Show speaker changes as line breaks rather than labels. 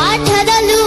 గాథదలు